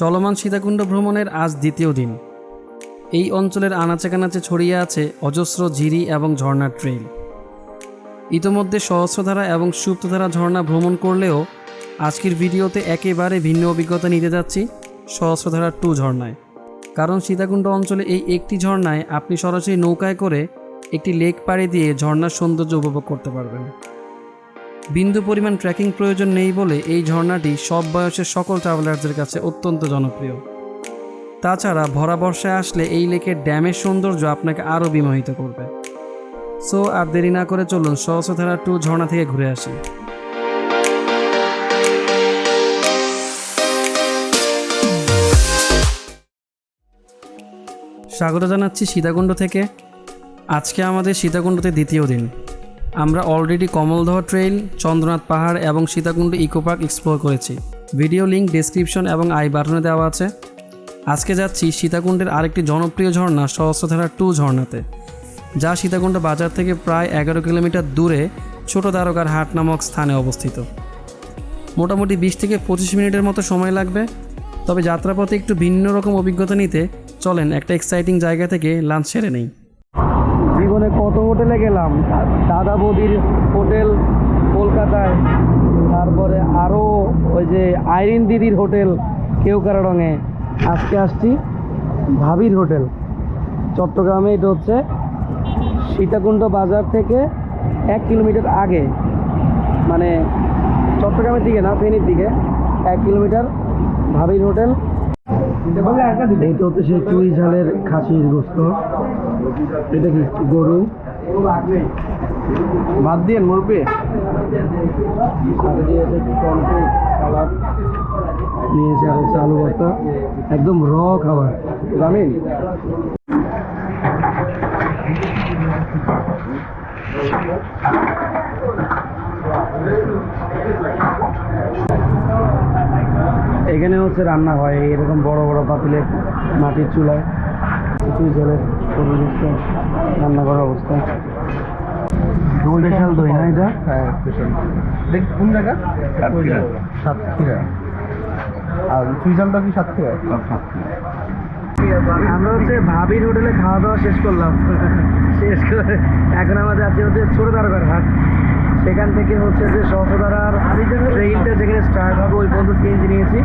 চলমান সীতাকুণ্ড ভ্রমণের আজ দ্বিতীয় দিন। এই অঞ্চলের আনাচে কানাচে ছড়িয়ে আছে অজস্র ঝিরি এবং ঝর্ণার ট্রেইল ইতোমধ্যে সহস্রধারা এবং সুপ্তধারা ঝর্ণা ভ্রমণ করলেও আজকের ভিডিওতে একেবারে ভিন্ন অভিজ্ঞতা নিতে যাচ্ছি সহস্রধারা টু ঝর্ণায়। কারণ সীতাকুণ্ড অঞ্চলে এই একটি ঝর্ণায় আপনি সরাসরি নৌকায় করে একটি লেক পাড়ি দিয়ে ঝর্ণার সৌন্দর্য উপভোগ করতে পারবেন। বিন্দু পরিমাণ ট্রেকিং প্রয়োজন নেই বলে এই ঝর্ণাটি সব বয়সের সকল ট্রাভেলারদের কাছে অত্যন্ত জনপ্রিয়। তাছাড়া ভরা বর্ষায় আসলে এই লেকের ড্যামের সৌন্দর্য আপনাকে আরও বিমোহিত করবে। সো আর দেরি না করে চলুন সহস্রধারা টু ঝর্ণা থেকে ঘুরে আসি। স্বাগত জানাচ্ছি সীতাকুণ্ড থেকে। আজকে আমাদের সীতাকুণ্ডতে দ্বিতীয় দিন। আমরা অলরেডি কমলদহ ট্রেইল চন্দ্রনাথ পাহাড় এবং সীতাকুণ্ড ইকো পার্ক এক্সপ্লোর করেছি। ভিডিও লিঙ্ক ডেসক্রিপশন এবং আই বাটনে দেওয়া আছে। আজকে যাচ্ছি সীতাকুণ্ডের আরেকটি জনপ্রিয় ঝর্ণা, সহস্রধারা টু ঝর্ণাতে। যা সীতাকুণ্ড বাজার থেকে প্রায় এগারো কিলোমিটার দূরে ছোট দ্বারকার হাট নামক স্থানে অবস্থিত। মোটামুটি বিশ থেকে পঁচিশ মিনিটের মতো সময় লাগবে। তবে যাত্রাপথে একটু ভিন্ন রকম অভিজ্ঞতা নিতে চলেন, একটা এক্সাইটিং জায়গা থেকে লাঞ্চ সেরে নেই। কত হোটেলে গেলাম। দাদা বৌদির হোটেল কলকাতায়। তারপরে আরও ওই যে আইরিন দিদির হোটেল কেউকারাডঙে আজকে আসছি ভাবির হোটেল। চট্টগ্রামে এটা হচ্ছে সীতাকুণ্ড বাজার থেকে এক কিলোমিটার আগে। মানে চট্টগ্রামের দিকে না ফেনীর দিকে। এক কিলোমিটার ভাবির হোটেল। এইটা হচ্ছে সেই চুই ঝালের খাসির গোস্ত। এটা কি গরু? বাদ দিয়ে টমেটো নিয়েছে আর হচ্ছে আলু ভর্তা একদম র খাবার। জামিন এখানে হচ্ছে রান্না হয়, এরকম বড় বড় পাতিলে মাটির চুলায়। ঝালের গরুর গোস্ত রান্না করা অবস্থা। স্পেশাল দই না এটা হ্যাঁ স্পেশাল দেখ কোন জায়গা? সাতক্ষীরা। সাতক্ষীরা। আর সুইজারটা কি সাতক্ষীরা? আমরা হচ্ছে ভাবির হোটেলে খাওয়া দাওয়া শেষ করলাম। শেষ করে এখন আমাদের আছে হচ্ছে ছোট দ্বারকার হাট সেখান থেকে হচ্ছে যে সহস্রধারার ট্রেনটা যেখানে স্টার্ট হবে ওই পর্যন্ত সিএনজি নিয়েছি।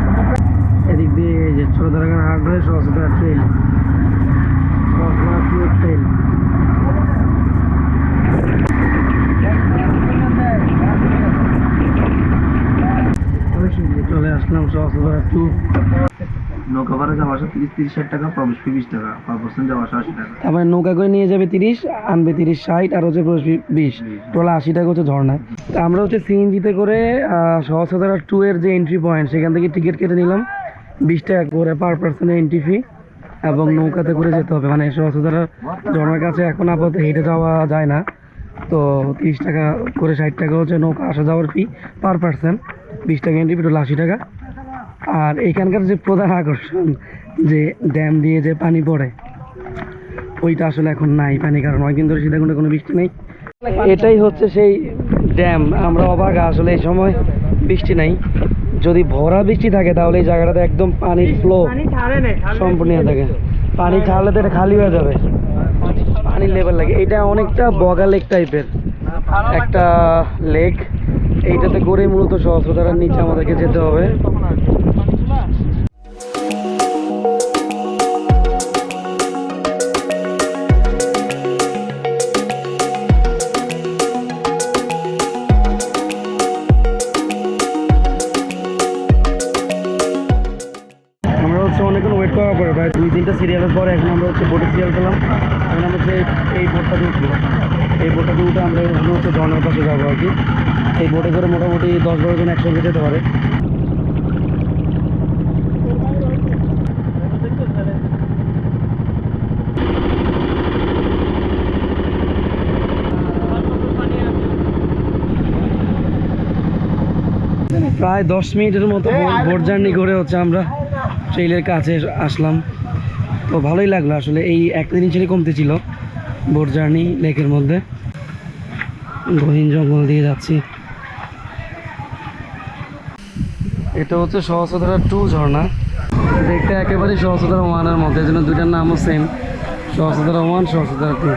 এদিক দিয়ে যে ছোট দ্বারকার হাট ধরে সহস্রধারা ট্রেন সহস্রধারা ট্রেন চলে আসলাম নৌকা ভাড়া যাওয়া আসা তিরিশ তিরিশ ষাট টাকা প্রবেশ ফি বিশ টাকা পার পার্সেন্ট যাওয়া আসা আশি টাকা। তারপরে নৌকা করে নিয়ে যাবে তিরিশ আনবে তিরিশ ষাট আর হচ্ছে প্রবেশ ফি বিশ। টোটাল আশি টাকা হচ্ছে ঝর্ণায় তা আমরা হচ্ছে সিএনজিতে করে সহস্রধারা টু এর যে এন্ট্রি পয়েন্ট সেখান থেকে টিকিট কেটে নিলাম। বিশ টাকা করে পার পার্সনের এন্ট্রি ফি এবং নৌকাতে করে যেতে হবে। মানে সহস্রধারা ঝর্ণার কাছে এখন আপাতত হেঁটে যাওয়া যায় না। তো তিরিশ টাকা করে ষাট টাকা হচ্ছে নৌকা আসা যাওয়ার ফি পার পার্সন বিশ টাকা এন্ট্রি ফি টোটাল আশি টাকা। আর এখানকার যে প্রধান আকর্ষণ, যে ড্যাম দিয়ে যে পানি পড়ে, ওইটা আসলে এখন নাই পানি কারণ অনেকদিন ধরে সীতাকুণ্ডে কোনো বৃষ্টি নেই। এটাই হচ্ছে সেই ড্যাম। আমরা অবাক, আসলে এই সময় বৃষ্টি নাই। যদি ভরা বৃষ্টি থাকে, তাহলে এই জায়গাটাতে একদম পানির ফ্লো সম্পূর্ণ থাকে। পানি ছাড়লে তো এটা খালি হয়ে যাবে। পানির লেভেল লাগে। এটা অনেকটা বগা লেক টাইপের একটা লেক এইটাতে করে মূলত সহস্রধারার নিচে আমাদেরকে যেতে হবে। পরে এখন আমরা হচ্ছে বোটের সিরিয়াল পেলাম এখন আমরা হচ্ছে এই বোটটাতে উঠবো। এই বোটটাতে উঠে আমরা এখন হচ্ছে ঝর্নার পাশে যাব আর কি। এই বোটে করে মোটামুটি দশ বারো জন একসঙ্গে যেতে পারে। প্রায় দশ মিনিটের মতো বোট জার্নি করে হচ্ছে আমরা ট্রেইলের কাছে আসলাম। তো ভালোই লাগল আসলে। এই একটা জিনিসেরই কমতে ছিল বোট জার্নি লেকের মধ্যে। গহীন জঙ্গল দিয়ে যাচ্ছি। এটা হচ্ছে সহস্রধারা টু ঝর্ণা। দেখতে একেবারেই সহস্রধারা ওয়ানের মধ্যে এই জন্য দুইটার নামও same Sahasradhara one Sahasradhara two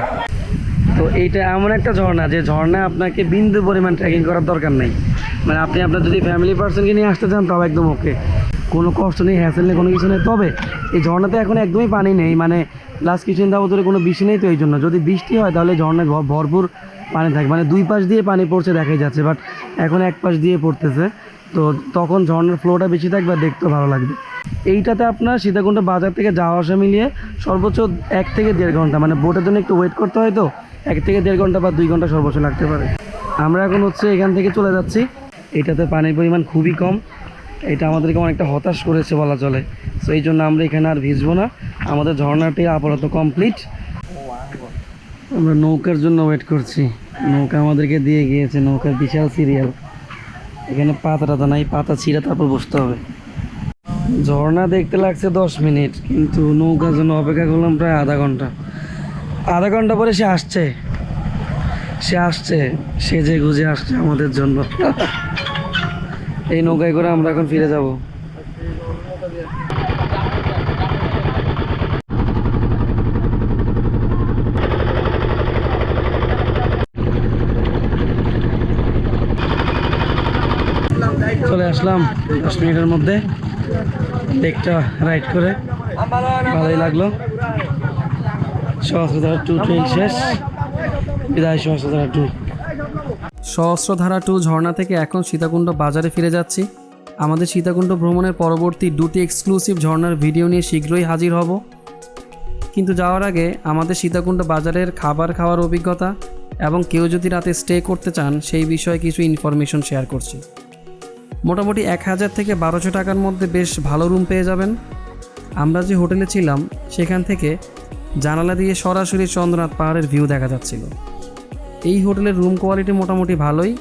তো এইটা এমন একটা ঝর্ণা, যে ঝর্ণা আপনাকে বিন্দু পরিমাণ ট্রেকিং করার দরকার নেই। মানে আপনি আপনার যদি ফ্যামিলি পার্সনকে নিয়ে আসতে চান তবে একদম ওকে কোনো কষ্ট নেই হ্যাসেল নেই, কোনো কিছু নেই। তবে এই ঝর্ণাতে এখন একদমই পানি নেই মানে লাস্ট কিছুদিন যাবত ধরে কোনো বৃষ্টি নেই তো এই জন্য। যদি বৃষ্টি হয় তাহলে ঝর্ণায় ভর- ভরপুর পানি থাকে মানে দুই পাশ দিয়ে পানি পড়ছে দেখাই যাচ্ছে বাট এখন এক পাশ দিয়ে পড়তেছে। তো তখন ঝর্ণার ফ্লোটা বেশি থাকবে আর দেখতেও ভালো লাগবে। এইটাতে আপনার সীতাকুণ্ড বাজার থেকে যাওয়া আসা মিলিয়ে সর্বোচ্চ এক থেকে দেড় ঘণ্টা মানে বোটের জন্য একটু ওয়েট করতে হয় তো, এক থেকে দেড় ঘণ্টা বা দুই ঘণ্টা সর্বোচ্চ লাগতে পারে। আমরা এখন হচ্ছে এখান থেকে চলে যাচ্ছি। এটাতে পানির পরিমাণ খুবই কম। এটা আমাদেরকে অনেকটা হতাশ করেছে বলা চলে। তো এই জন্য আমরা এখানে আর ভিজবো না। আমাদের ঝর্ণাটি আপাতত কমপ্লিট আমরা নৌকার জন্য ওয়েট করছি। নৌকা আমাদেরকে দিয়ে গিয়েছে, নৌকার বিশাল সিরিয়াল এখানে পাতা টাতা নাই, পাতা ছিঁড়ে তারপর বসতে হবে। ঝর্ণা দেখতে লাগছে দশ মিনিট, কিন্তু নৌকার জন্য অপেক্ষা করলাম প্রায় আধা ঘণ্টা। আধা ঘণ্টা পরে সে আসছে। সে আসছে সেজে গুজে আসছে আমাদের জন্য। এই নৌকায় করে আমরা এখন ফিরে যাব। চলে আসলাম দশ মিনিটের মধ্যে। লেকটা রাইড করে ভালোই লাগল। সহস্রধারা টু ট্রেন শেষ। বিদায় সহস্রধারা টু সহস্রধারা টু ঝর্ণা থেকে এখন সীতাকুণ্ড বাজারে ফিরে যাচ্ছি। আমাদের সীতাকুণ্ড ভ্রমণের পরবর্তী দুটি এক্সক্লুসিভ ঝর্ণার ভিডিও নিয়ে শীঘ্রই হাজির হব। কিন্তু যাওয়ার আগে আমাদের সীতাকুণ্ড বাজারের খাবার খাওয়ার অভিজ্ঞতা এবং কেউ যদি রাতে স্টে করতে চান, সেই বিষয়ে কিছু ইনফরমেশন শেয়ার করছি। মোটামুটি এক হাজার থেকে বারোশো টাকার মধ্যে বেশ ভালো রুম পেয়ে যাবেন। আমরা যে হোটেলে ছিলাম, সেখান থেকে জানালা দিয়ে সরাসরি চন্দ্রনাথ পাহাড়ের ভিউ দেখা যাচ্ছিল। এই হোটেলের রুম কোয়ালিটি মোটামুটি ভালোই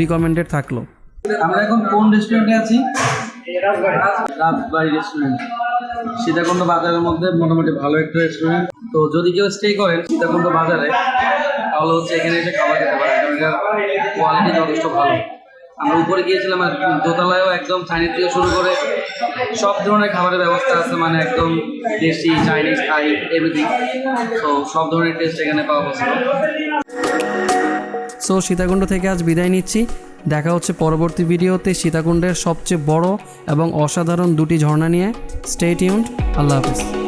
রিকমেন্ডেড থাকল। আমরা এখন কোন রেস্টুরেন্টে আছি? রাজবাড়ি রেস্টুরেন্ট সীতাকুণ্ড বাজারের মধ্যে মোটামুটি ভালো একটা রেস্টুরেন্ট তো যদি কেউ স্টে করেন সীতাকুণ্ড বাজারে, তাহলে হচ্ছে এখানে এসে খাবার খেতে পারেন। কোয়ালিটি যথেষ্ট ভালো। আমরা উপরে গিয়েছিলাম আর দোতলায়ও একদম চাইনিজ থেকে শুরু করে সব ধরনের খাবারের ব্যবস্থা আছে মানে একদম দেশি, চাইনিজ, থাই এভরিথিং তো সব ধরনের টেস্ট এখানে পাওয়া পসিবল সো সীতাকুণ্ড থেকে আজ বিদায় নিচ্ছি। দেখা হচ্ছে পরবর্তী ভিডিওতে সীতাকুণ্ডের সবচেয়ে বড় এবং অসাধারণ দুটি ঝর্ণা নিয়ে। স্টে টিউন্ড আল্লাহ হাফিজ।